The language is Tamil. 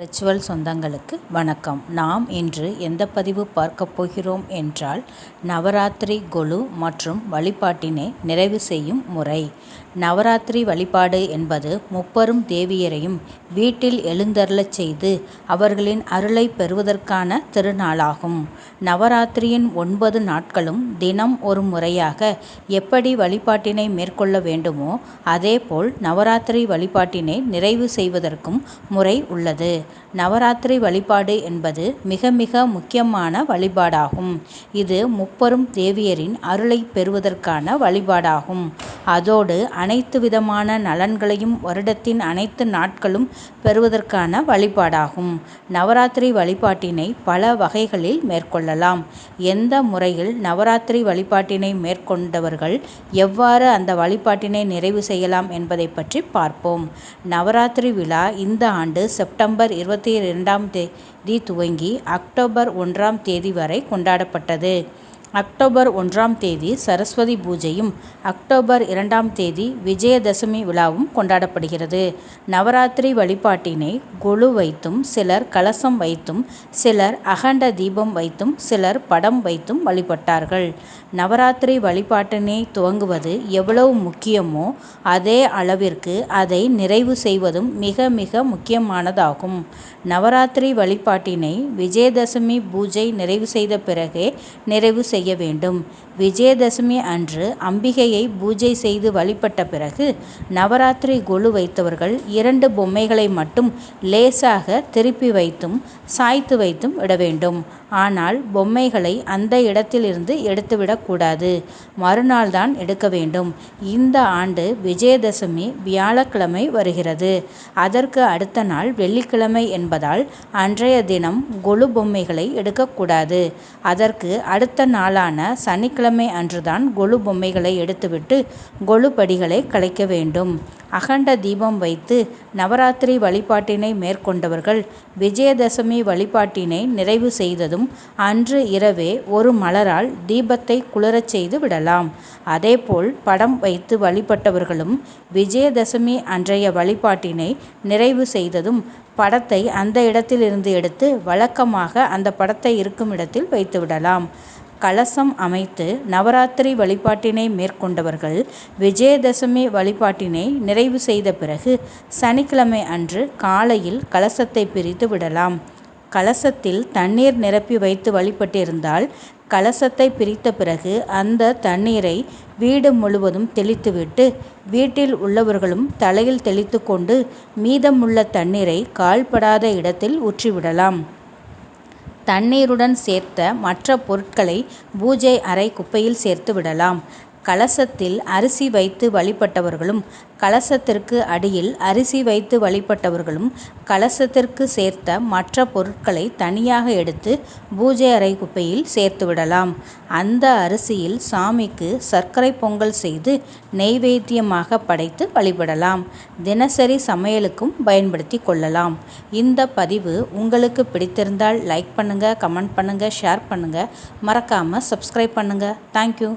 ரிச்சுவல் சொந்தங்களுக்கு வணக்கம். நாம் இன்று எந்த பதிவு பார்க்கப் போகிறோம் என்றால் நவராத்திரி கொலு மற்றும் வழிபாட்டினை நிறைவு செய்யும் முறை. நவராத்திரி வழிபாடு என்பது முப்பெரும் தேவியரையும் வீட்டில் எழுந்தருளச் செய்து அவர்களின் அருளை பெறுவதற்கான திருநாளாகும். நவராத்திரியின் ஒன்பது நாட்களும் தினம் ஒரு முறையாக எப்படி வழிபாட்டினை மேற்கொள்ள வேண்டுமோ அதேபோல் நவராத்திரி வழிபாட்டினை நிறைவு செய்வதற்கும் முறை உள்ளது. நவராத்திரி வழிபாடு என்பது மிக மிக முக்கியமான வழிபாடாகும். இது முப்பெரும் தேவியரின் அருளை பெறுவதற்கான வழிபாடாகும். அதோடு அனைத்து விதமான நலன்களையும் வருடத்தின் அனைத்து நாட்களும் பெறுவதற்கான வழிபாடாகும். நவராத்திரி வழிபாட்டினை பல வகைகளில் மேற்கொள்ளலாம். எந்த முறையில் நவராத்திரி வழிபாட்டினை மேற்கொண்டவர்கள் எவ்வாறு அந்த வழிபாட்டினை நிறைவு செய்யலாம் என்பதை பற்றி பார்ப்போம். நவராத்திரி விழா இந்த ஆண்டு செப்டம்பர் இருபத்தி ரெண்டாம் தேதி துவங்கி அக்டோபர் ஒன்றாம் தேதி வரை கொண்டாடப்பட்டது. அக்டோபர் ஒன்றாம் தேதி சரஸ்வதி பூஜையும் அக்டோபர் இரண்டாம் தேதி விஜயதசமி விழாவும் கொண்டாடப்படுகிறது. நவராத்திரி வழிபாட்டினை கொலு வைத்தும் சிலர் கலசம் வைத்தும் சிலர் அகண்ட தீபம் வைத்தும் சிலர் படம் வைத்தும் வழிபட்டார்கள். நவராத்திரி வழிபாட்டினை துவங்குவது எவ்வளவு முக்கியமோ அதே அளவிற்கு அதை நிறைவு செய்வதும் மிக மிக முக்கியமானதாகும். நவராத்திரி வழிபாட்டினை விஜயதசமி பூஜை நிறைவு செய்த பிறகே நிறைவு செய்ய செய்ய வேண்டும். விஜயதசமி அன்று அம்பிகையை பூஜை செய்து வழிபட்ட பிறகு நவராத்திரி கொலு வைத்தவர்கள் இரண்டு பொம்மைகளை மட்டும் லேசாக திருப்பி வைத்தும் சாய்த்து வைத்தும் விட வேண்டும். ஆனால் பொம்மைகளை அந்த இடத்திலிருந்து எடுத்துவிடக்கூடாது மறுநாள் தான் எடுக்க வேண்டும். இந்த ஆண்டு விஜயதசமி வியாழக்கிழமை வருகிறது. அதற்கு அடுத்த நாள் வெள்ளிக்கிழமை என்பதால் அன்றைய தினம் கொலு பொம்மைகளை எடுக்கக்கூடாது அதற்கு அடுத்த நாள் நாளான சனிக்கிழமை அன்றுதான் கொலு பொம்மைகளை எடுத்துவிட்டு கொலு படிகளை கலைக்க வேண்டும். அகண்ட தீபம் வைத்து நவராத்திரி வழிபாட்டினை மேற்கொண்டவர்கள் விஜயதசமி வழிபாட்டினை நிறைவு செய்ததும் அன்று இரவே ஒரு மலரால் தீபத்தை குளிரச் செய்து விடலாம். அதேபோல் படம் வைத்து வழிபட்டவர்களும் விஜயதசமி அன்றைய வழிபாட்டினை நிறைவு செய்ததும் படத்தை அந்த இடத்திலிருந்து எடுத்து வழக்கமாக அந்த படத்தை இருக்கும் இடத்தில் வைத்துவிடலாம் கலசம் அமைத்து நவராத்திரி வழிபாட்டினை மேற்கொண்டவர்கள் விஜயதசமி வழிபாட்டினை நிறைவு செய்த பிறகு சனிக்கிழமை அன்று காலையில் கலசத்தை பிரித்து விடலாம். கலசத்தில் தண்ணீர் நிரப்பி வைத்து வழிபட்டிருந்தால் கலசத்தை பிரித்த பிறகு அந்த தண்ணீரை வீடு முழுவதும் தெளித்துவிட்டு வீட்டில் உள்ளவர்களும் தலையில் தெளித்து கொண்டு மீதமுள்ள தண்ணீரை கால்படாத இடத்தில் ஊற்றிவிடலாம். தண்ணீருடன் சேர்த்த மற்ற பொருட்களை பூஜை அறை குப்பையில் சேர்த்து விடலாம் கலசத்தில் அரிசி வைத்து வழிபட்டவர்களும் கலசத்திற்கு அடியில் அரிசி வைத்து வழிபட்டவர்களும் கலசத்திற்கு சேர்த்த மற்ற பொருட்களை தனியாக எடுத்து பூஜை அறை குப்பையில் சேர்த்துவிடலாம் அந்த அரிசியில் சாமிக்கு சர்க்கரை பொங்கல் செய்து நெய்வேத்தியமாக படைத்து வழிபடலாம். தினசரி சமையலுக்கும் பயன்படுத்தி கொள்ளலாம். இந்த பதிவு உங்களுக்கு பிடித்திருந்தால் லைக் பண்ணுங்கள் கமெண்ட் பண்ணுங்கள் ஷேர் பண்ணுங்கள் மறக்காமல் சப்ஸ்கிரைப் பண்ணுங்கள் தேங்க்யூ